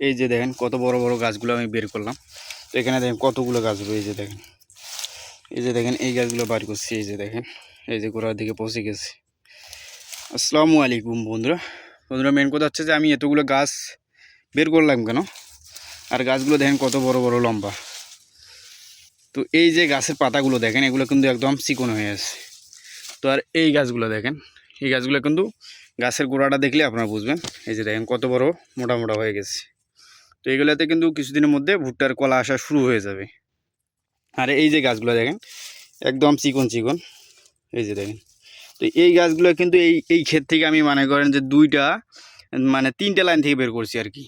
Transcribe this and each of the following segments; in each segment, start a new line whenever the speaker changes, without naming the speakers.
এই যে দেখেন কত বড় বড় গাছগুলো আমি বের করলাম। তো এখানে দেখেন কতগুলো গাছ এই যে দেখেন। এই যে দেখেন এই গাছগুলো বার করছি, এই যে দেখেন। এই যে গোড়ার দিকে পৌঁছে গেছে। আসসালামু আলাইকুম বন্ধুরা। বন্ধুরা মেন কথা হচ্ছে যে আমি এতগুলো গাছ বের করলাম কেন? আর গাছগুলো দেখেন কত বড় বড় লম্বা। তো এই যে গাছের পাতাগুলো দেখেন, এগুলো কিন্তু একদম চিকন হয়ে আছে। তো আর এই গাছগুলো দেখেন, এই গাছগুলো কিন্তু গাছের গোড়াটা দেখলে আপনারা বুঝবেন। এই যে দেখেন কত বড় মোটা মোটা হয়ে গেছে। তো এগুলোতে কিন্তু কিছুদিনের মধ্যে ভুট্টার কলা আসা শুরু হয়ে যাবে। আর এই যে গাছগুলো দেখেন, একদম চিকন চিকন। এই যে দেখেন, তো এই গাছগুলো কিন্তু এই এই ক্ষেত থেকে আমি মনে করেন যে দুইটা মানে তিনটে লাইন থেকে বের করছি আর কি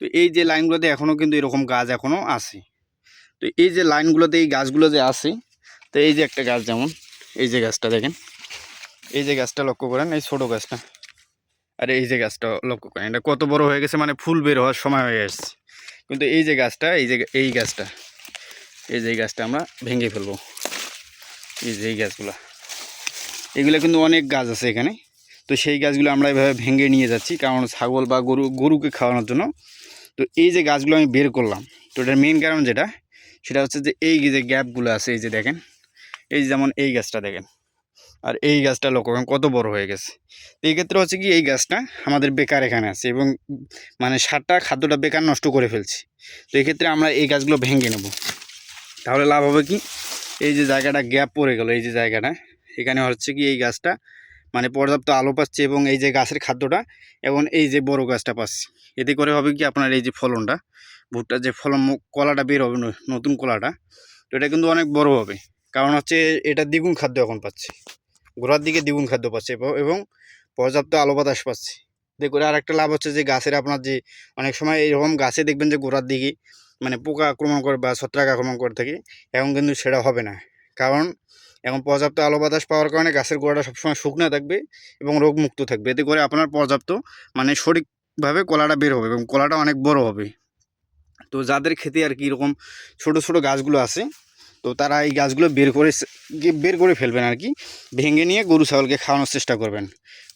তো এই যে লাইনগুলোতে এখনও কিন্তু এরকম গাছ এখনও আছে। তো এই যে লাইনগুলোতে এই গাছগুলো যে আছে, তো এই যে একটা গাছ যেমন, এই যে গাছটা দেখেন, এই যে গাছটা লক্ষ্য করেন, এই ছোটো গাছটা। আর এই যে গাছটা লক্ষ্য করেন, এটা কত বড় হয়ে গেছে মানে ফুল বের হওয়ার সময় হয়ে আসছে কিন্তু এই যে গাছটা, এই যে এই গাছটা, এই যে গাছটা আমরা ভেঙে ফেলব। এই যে এই গাছগুলো, এগুলো কিন্তু অনেক গাছ আছে এখানে। তো সেই গাছগুলো আমরা এভাবে ভেঙে নিয়ে যাচ্ছি, কারণ ছাগল বা গরু, গরুকে খাওয়ানোর জন্য। তো এই যে গাছগুলো আমি বের করলাম, তো এটার মেন কারণ যেটা, সেটা হচ্ছে যে এই যে গ্যাপগুলো আছে, এই যে দেখেন, এই যেমন এই গাছটা দেখেন। আর এই গাছটা লক্ষ্য করেন, কত বড় হয়ে গেছে। তো এই ক্ষেত্রে হচ্ছে কি, এই গাছটা আমাদের বেকার এখানে আছে এবং মানে সারটা, খাদ্যটা বেকার নষ্ট করে ফেলছি। তো এই ক্ষেত্রে আমরা এই গাছগুলো ভেঙে নেব। তাহলে লাভ হবে কি? এই যে জায়গাটা গ্যাপ পড়ে গেল, এই যে জায়গাটা, এখানে হচ্ছে কি এই গাছটা মানে পর্যাপ্ত আলো পাচ্ছে এবং এই যে গাছের খাদ্যটা এবং এই যে বড় গাছটা পাচ্ছি। এতে করে হবে কি আপনার এই যে ফলনটা ভুট্টার যে ফলন কলাটা বের হবে, নতুন কলাটা এটা কিন্তু অনেক বড় হবে। কারণ হচ্ছে এটা দ্বিগুণ খাদ্য এখন পাচ্ছে। গোড়ার দিকে দ্বিগুণ খাদ্য পাচ্ছে এবং- পর্যাপ্ত আলো বাতাস পাচ্ছে। করে আর একটা লাভ হচ্ছে যে গাছের আপনার যে অনেক সময় এরকম গাছে দেখবেন যে গোড়ার দিকে মানে পোকা আক্রমণ করে বা ছত্রাক আক্রমণ করে থাকে, এখন কিন্তু সেটা হবে না। কারণ এখন পর্যাপ্ত আলো বাতাস পাওয়ার কারণে গাছের গোড়াটা সবসময় শুকনো থাকবে এবং রোগমুক্ত থাকবে। এতে করে আপনার পর্যাপ্ত মানে সঠিকভাবে কলাটা বের হবে এবং কলাটা অনেক বড় হবে। তো যাদের খেতে আর কি এরকম ছোট ছোট গাছগুলো আছে তো তারা এই গাছগুলো বের করে বের করে ফেলবেন আর কি। ভেঙে নিয়ে গরু, ছাগলকে খাওয়ানোর চেষ্টা করবেন।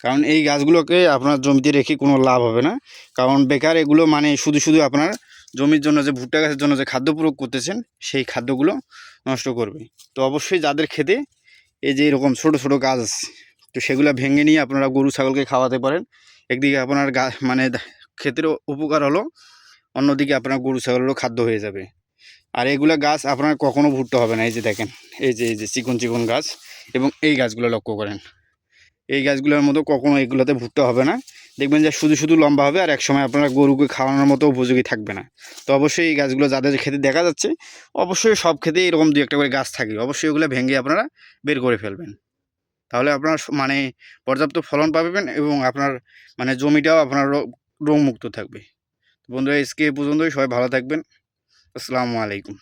কারণ এই গাছগুলোকে আপনার জমিতে রেখে কোনো লাভ হবে না। কারণ বেকার এগুলো মানে শুধু শুধু আপনার জমির জন্য যে ভুট্টা গাছের জন্য যে খাদ্য প্রয়োগ করতেছেন, সেই খাদ্যগুলো নষ্ট করবে। তো অবশ্যই যাদের খেতে এই যে এরকম ছোট ছোট গাছ, তো সেগুলো ভেঙে নিয়ে আপনারা গরু, ছাগলকে খাওয়াতে পারেন। একদিকে আপনার গা মানে ক্ষেতেরও উপকার হলো, অন্যদিকে আপনার গরু, ছাগলেরও খাদ্য হয়ে যাবে। আর এগুলো গাছ আপনার কখনো ভুট্টা হবে না, এই যে দেখেন, এই যে এই যে চিকন চিকন গাছ এবং এই গাছগুলো লক্ষ্য করেন। এই গাছগুলোর মতো কখনো এগুলোতে ভুট্টা হবে না। দেখবেন যে শুধু শুধু লম্বা হবে আর একসময় আপনারা গরুকে খাওয়ানোর মতো উপযোগী থাকবে না। তো অবশ্যই এই গাছগুলো যাদের খেতে দেখা যাচ্ছে, অবশ্যই সব খেতে এরকম দু একটা করে গাছ থাকে। অবশ্যই এগুলো ভেঙে আপনারা বের করে ফেলবেন। তাহলে আপনার মানে পর্যাপ্ত ফলন পাবেন এবং আপনার মানে জমিটাও আপনার রোগ- রোগমুক্ত থাকবে। বন্ধুরা, আজকে পর্যন্তই। সবাই ভালো থাকবেন। আসসালামু আলাইকুম।